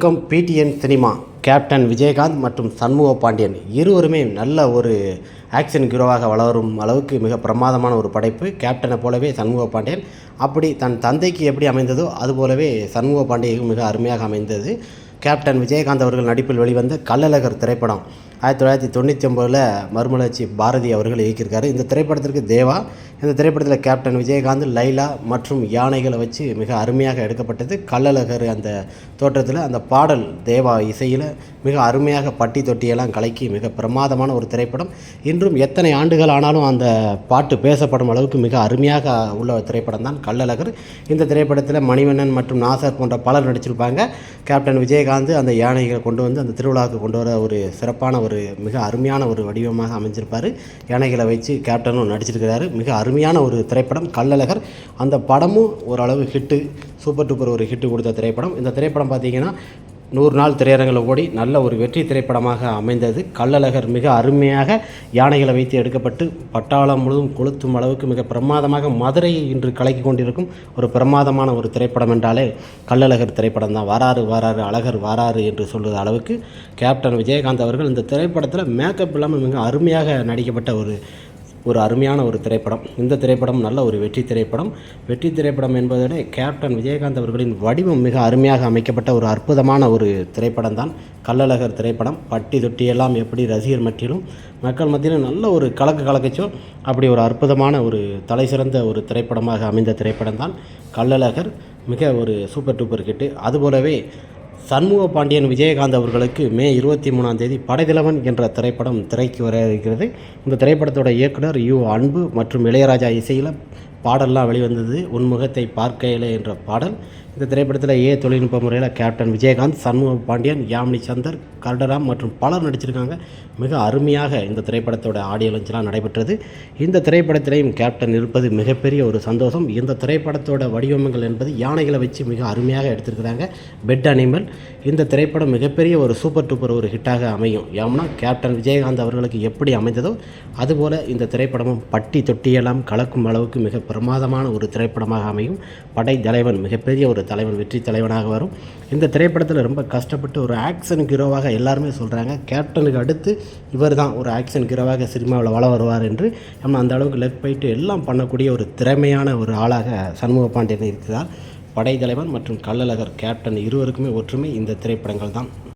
வணக்கம். PTN cinema captain Vijayakanth மற்றும் சண்முக பாண்டியன் இருவருமே நல்ல ஒரு ஆக்ஷன் ஹீரோவாக வளரும் அளவுக்கு மிக பிரமாதமான ஒரு படைப்பு. கேப்டனை போலவே சண்முக பாண்டியன். அப்படி தன் தந்தைக்கு எப்படி அமைந்ததோ அதுபோலவே சண்முக பாண்டியனுக்கு மிக அருமையாக அமைந்தது. கேப்டன் விஜயகாந்த் அவர்கள் நடிப்பில் வெளிவந்த கள்ளழகர் திரைப்படம். ஆயிரத்தி தொள்ளாயிரத்தி தொண்ணூற்றி ஒம்பதில் மறுமலர்ச்சி பாரதி அவர்கள் இயக்கியிருக்காரு. இந்த திரைப்படத்திற்கு தேவா இந்த திரைப்படத்தில் கேப்டன் விஜயகாந்த் லைலா மற்றும் யானைகளை வச்சு மிக அருமையாக எடுக்கப்பட்டது. கள்ளழகர் அந்த தோற்றத்தில் அந்த பாடல் தேவா இசையில் மிக அருமையாக பட்டி தொட்டியெல்லாம் கலக்கி மிக பிரமாதமான ஒரு திரைப்படம். இன்றும் எத்தனை ஆண்டுகள் ஆனாலும் அந்த பாட்டு பேசப்படும் அளவுக்கு மிக அருமையாக உள்ள திரைப்படம் தான் கள்ளழகர். இந்த திரைப்படத்தில் மணிவண்ணன் மற்றும் நாசர் போன்ற பலர் நடிச்சிருப்பாங்க. கேப்டன் விஜயகாந்த் அந்த யானைகளை கொண்டு வந்து அந்த திருவிழாவுக்கு கொண்டு வர ஒரு சிறப்பான ஒரு மிக அருமையான ஒரு வடிவமாக அமைஞ்சிருப்பார். யானைகளை வச்சு கேப்டனும் நடிச்சிருக்கிறாரு. மிக அருமையான ஒரு திரைப்படம் கள்ளழகர். அந்த படமும் ஓரளவு ஹிட்டு சூப்பர் டூப்பர் ஒரு ஹிட்டு கொடுத்த திரைப்படம். இந்த திரைப்படம் பார்த்தீங்கன்னா நூறு நாள் திரையரங்கில் ஓடி நல்ல ஒரு வெற்றி திரைப்படமாக அமைந்தது. கள்ளழகர் மிக அருமையாக யானைகளை வைத்து எடுக்கப்பட்டு பட்டாளம் முழுவதும் கொளுத்தும் அளவுக்கு மிக பிரமாதமாக மதுரையை இன்று கலக்கி கொண்டிருக்கும் ஒரு பிரமாதமான ஒரு திரைப்படம் என்றாலே கள்ளழகர் திரைப்படம் தான். வாராறு வாராறு அழகர் வாராறு என்று சொல்லுற அளவுக்கு கேப்டன் விஜயகாந்த் அவர்கள் இந்த திரைப்படத்தில் மேக்கப் இல்லாமல் மிக அருமையாக நடிக்கப்பட்ட ஒரு ஒரு அருமையான ஒரு திரைப்படம். இந்த திரைப்படம் நல்ல ஒரு வெற்றி திரைப்படம். வெற்றி திரைப்படம் என்பதை விட கேப்டன் விஜயகாந்த் அவர்களின் வடிவம் மிக அருமையாக அமைக்கப்பட்ட ஒரு அற்புதமான ஒரு திரைப்படம் தான். கள்ளழகர் திரைப்படம். பட்டி தொட்டியெல்லாம் எப்படி ரசிகர் மத்தியிலும் மக்கள் மத்தியிலும் நல்ல ஒரு கலக்கு கலக்கச்சோ அப்படி ஒரு அற்புதமான ஒரு தலை சிறந்த ஒரு திரைப்படமாக அமைந்த திரைப்படம் தான். கள்ளழகர் மிக ஒரு சூப்பர் டூப்பர் கிட்டு அதுபோலவே சண்முக பாண்டியன் விஜயகாந்த் அவர்களுக்கு மே இருபத்தி மூணாம் தேதி படைதிலவன் என்ற திரைப்படம் திரைக்கு வர இருக்கிறது. இந்த திரைப்படத்தோட இயக்குனர் யு அன்பு மற்றும் இளையராஜா இசையில் பாடல்லாம் வெளிவந்தது. உன்முகத்தை பார்க்கையிலே என்ற பாடல். இந்த திரைப்படத்தில் ஏ தொழில்நுட்ப முறையில் கேப்டன் விஜயகாந்த் சண்முக பாண்டியன் யாமினி சந்தர் கர்டராம் மற்றும் பலர் நடிச்சிருக்காங்க. மிக அருமையாக இந்த திரைப்படத்தோட ஆடியோ லஞ்செலாம் நடைபெற்றது. இந்த திரைப்படத்திலையும் கேப்டன் இருப்பது மிகப்பெரிய ஒரு சந்தோஷம். இந்த திரைப்படத்தோட வடிவமைகள் என்பது யானைகளை வச்சு மிக அருமையாக எடுத்திருக்கிறாங்க. பெட் அனிமல் இந்த திரைப்படம் மிகப்பெரிய ஒரு சூப்பர் டூப்பர் ஒரு ஹிட்டாக அமையும். ஏன்னா கேப்டன் விஜயகாந்த் அவர்களுக்கு எப்படி அமைந்ததோ அதுபோல் இந்த திரைப்படமும் பட்டி தொட்டியெல்லாம் கலக்கும் அளவுக்கு மிக பிரமாதமான ஒரு திரைப்படமாக அமையும். படை தலைவன் மிகப்பெரிய ஒரு தலைவன் வெற்றி தலைவனாக வரும். இந்த திரைப்படத்தில் ரொம்ப கஷ்டப்பட்டு ஒரு ஆக்ஷன் ஹீரோவாக எல்லாருமே சொல்கிறாங்க கேப்டனுக்கு அடுத்து இவர் தான் ஒரு ஆக்ஷன் ஹீரோவாக சினிமாவில் வள வருவார் என்று நம்ம அந்த அளவுக்கு லெஃப்ட் போயிட்டு எல்லாம் பண்ணக்கூடிய ஒரு திறமையான ஒரு ஆளாக சண்முக பாண்டியன் இருக்கிறார். படைத்தலைவன் மற்றும் கள்ளழகர் கேப்டன் இருவருக்குமே ஒற்றுமை இந்த திரைப்படங்கள் தான்